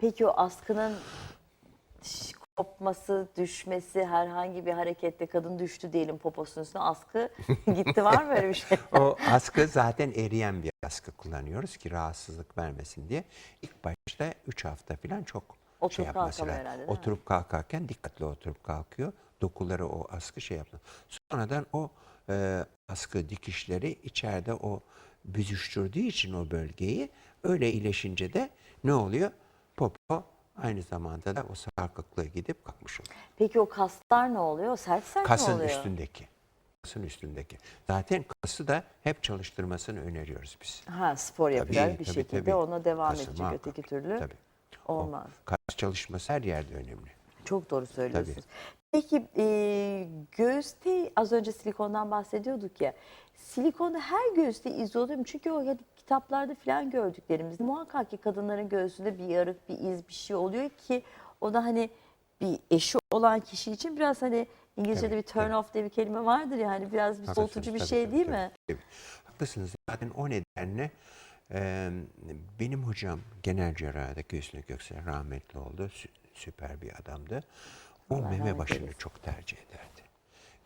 Peki o askının kopması, düşmesi, herhangi bir harekette kadın düştü diyelim poposunun üstüne askı gitti var mı öyle bir şey? O askı zaten eriyen bir askı kullanıyoruz ki rahatsızlık vermesin diye. İlk başta 3 hafta falan çok Oturup şey yapması lazım. herhalde? Oturup kalkarken dikkatli oturup kalkıyor. Dokuları o askı şey yapıyor. Sonradan o e, askı dikişleri içeride o büzüştürdüğü için o bölgeyi öyle iyileşince de ne oluyor? Popo aynı zamanda da o sarkıklığı gidip kalkmış oluyor. Peki o kaslar ne oluyor? O Sert sert mi Kasın oluyor? üstündeki. Kasın üstündeki. Zaten kası da hep çalıştırmasını öneriyoruz biz. Ha spor Tabii, bir tabii, şekilde tabii. ona devam Kası edecek muhakkak. öteki türlü. Tabii. O Olmaz. kas çalışması her yerde önemli. Çok doğru söylüyorsunuz. Peki e, göğüste az önce silikondan bahsediyorduk ya. Silikonda her göğüste iz oluyor mu? Çünkü o hani kitaplarda falan gördüklerimiz muhakkak ki kadınların göğsünde bir yarık, bir iz, bir şey oluyor ki o da hani bir eşi olan kişi için biraz hani İngilizce'de Tabii, bir turn tabii. off diye bir kelime vardır ya hani biraz bir Haklısınız, soğutucu bir tabii, şey tabii, değil tabii, mi? tabii. Haklısınız. Zaten o nedenle e, benim hocam genel cerrahda göğsüne göksel rahmetli oldu. Sü- süper bir adamdı. O Allah meme başını eylesin. çok tercih ederdi.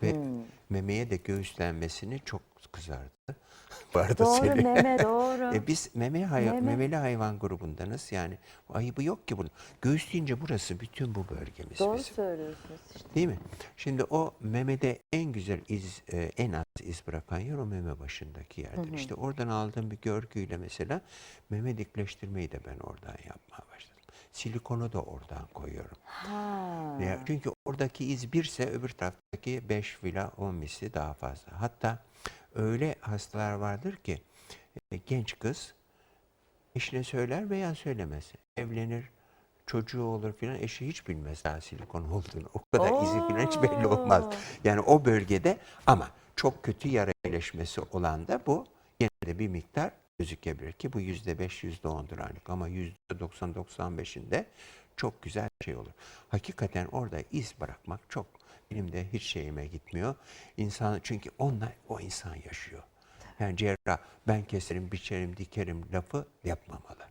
Ve Hmm. memeye de göğüslenmesini çok kızardı. Doğru seni- meme doğru. E biz meme hay- Meme. memeli hayvan grubundanız. Yani ayıbı yok ki bunun. Göğüs deyince burası bütün bu bölgemiz doğru bizim. söylüyorsunuz işte. Değil mi? Şimdi o memede en güzel iz, e, en az iz bırakan yer o meme başındaki yerdir. İşte oradan aldığım bir görgüyle mesela meme dikleştirmeyi de ben oradan yapmaya başladım. Silikonu da oradan koyuyorum. Ha. Ya, çünkü oradaki iz birse öbür taraftaki 5 veya 10 misli daha fazla. Hatta öyle hastalar vardır ki e, genç kız eşine söyler veya söylemez. Evlenir, çocuğu olur filan eşi hiç bilmez daha silikon olduğunu. O kadar izi filan hiç belli olmaz. Oo. Yani o bölgede ama çok kötü yara iyileşmesi olan da bu yine de bir miktar gözükebilir ki bu yüzde beş, yüzde ondur ancak ama yüzde doksan, doksan beşinde çok güzel şey olur. Hakikaten orada iz bırakmak çok benim de hiç şeyime gitmiyor. İnsan çünkü onunla o insan yaşıyor. Yani cerrah ben keserim, biçerim, dikerim lafı yapmamalı.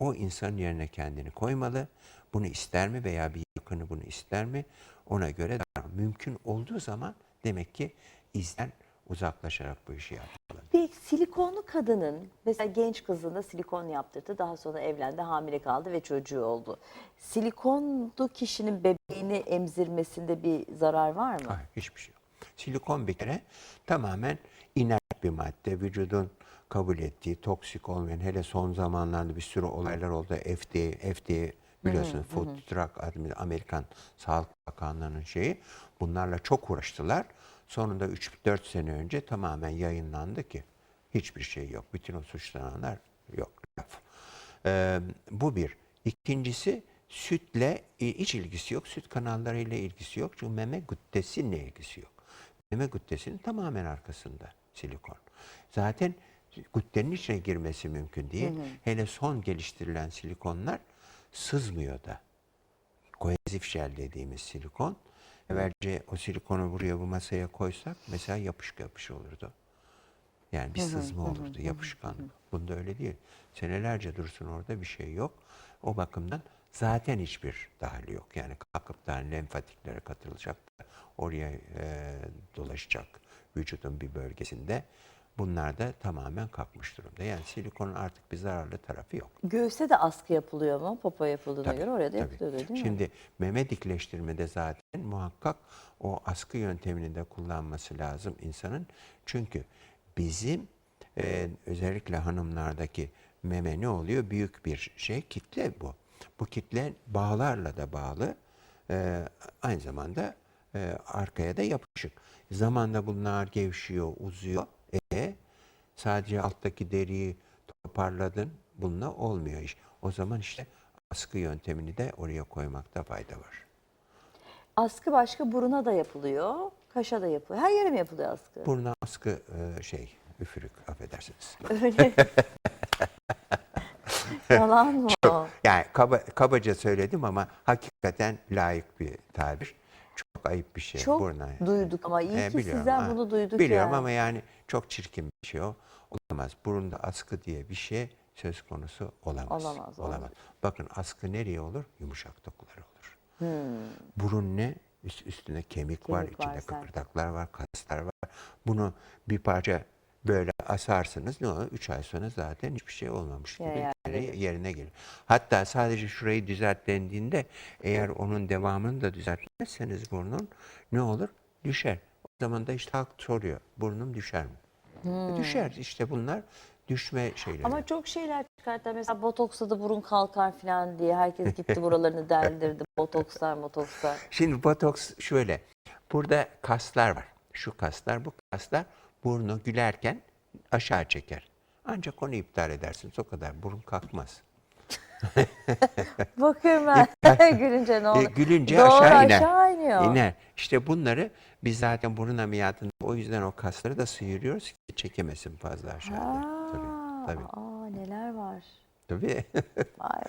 O insanın yerine kendini koymalı. Bunu ister mi veya bir yakını bunu ister mi? Ona göre mümkün olduğu zaman demek ki izden uzaklaşarak bu işi yapmalı. Bir silikonlu kadının mesela genç kızında silikon yaptırdı. Daha sonra evlendi, hamile kaldı ve çocuğu oldu. Silikonlu kişinin bebeğini emzirmesinde bir zarar var mı? Hayır, hiçbir şey yok. Silikon bir kere tamamen inert bir madde. Vücudun kabul ettiği, toksik olmayan, hele son zamanlarda bir sürü olaylar oldu. FDA, FDA biliyorsunuz Food Drug Admi- Amerikan Sağlık Bakanlığı'nın şeyi. Bunlarla çok uğraştılar. Sonunda 3-4 sene önce tamamen yayınlandı ki hiçbir şey yok. Bütün o suçlananlar yok. Ee, bu bir. İkincisi sütle e, hiç ilgisi yok. Süt kanallarıyla ilgisi yok. Çünkü meme güttesiyle ilgisi yok. Meme güttesinin tamamen arkasında silikon. Zaten güttenin içine girmesi mümkün değil. Hele son geliştirilen silikonlar sızmıyor da. Koezif jel dediğimiz silikon. Evvelce o silikonu buraya bu masaya koysak mesela yapışık yapış olurdu. Yani bir sızma olurdu, yapışkan. Bunda öyle değil. Senelerce dursun orada bir şey yok. O bakımdan zaten hiçbir dahili yok. Yani kalkıp da lenfatiklere katılacak da oraya e, dolaşacak vücudun bir bölgesinde. Bunlar da tamamen kalkmış durumda. Yani silikonun artık bir zararlı tarafı yok. Göğüste de askı yapılıyor mu? Popo yapıldığına Tabii, göre oraya da tabii. yapılıyor değil mi? Şimdi meme dikleştirmede zaten muhakkak o askı yöntemini de kullanması lazım insanın. Çünkü bizim e, özellikle hanımlardaki meme ne oluyor? Büyük bir şey kitle bu. Bu kitle bağlarla da bağlı. E, aynı zamanda e, arkaya da yapışık. Zamanla bunlar gevşiyor, uzuyor. E, sadece alttaki deriyi toparladın. Bununla olmuyor iş. O zaman işte askı yöntemini de oraya koymakta fayda var. Askı başka buruna da yapılıyor, kaşa da yapılıyor. Her yere mi yapılıyor askı? Buruna askı e, şey, üfürük affedersiniz. Öyle. Yalan mı? o? Yani kaba, kabaca söyledim ama hakikaten layık bir tabir. Çok ayıp bir şey. Çok buruna. duyduk ama iyi ki biliyorum, sizden ha. bunu duyduk Biliyorum yani. ama yani çok çirkin bir şey o. Olamaz. Burunda askı diye bir şey söz konusu olamaz. Olamaz, olamaz. Bakın askı nereye olur? Yumuşak dokular olur. Hmm. Burun ne? Üst, üstünde kemik, var, Kemik var, içinde sert. kıkırdaklar var, kaslar var. Bunu bir parça böyle asarsınız ne olur? Üç ay sonra zaten hiçbir şey olmamış gibi Ya, yani. yerine gelir. Hatta sadece şurayı düzelt dendiğinde eğer onun devamını da düzeltmezseniz burnun ne olur? Düşer. O zaman da işte halk soruyor. Burnum düşer mi? E, Düşer. İşte bunlar düşme şeyleri. Ama çok şeyler çıkarttılar. Mesela botoksla da burun kalkar falan diye. Herkes gitti buralarını deldirdi. Botokslar, motokslar. Şimdi botoks şöyle. Burada kaslar var. Şu kaslar, bu kaslar burnu gülerken aşağı çeker. Ancak onu iptal edersiniz. O kadar. Burun kalkmaz. Bakıyorum ben gülünce ne E, oluyor? gülünce Doğru, aşağı iner. aşağı iniyor. İner. İşte bunları biz zaten burun ameliyatında o yüzden o kasları da sıyırıyoruz ki çekemesin fazla aşağıya. Aa, Tabii. Tabii. aa, neler var. Tabii. Vay vay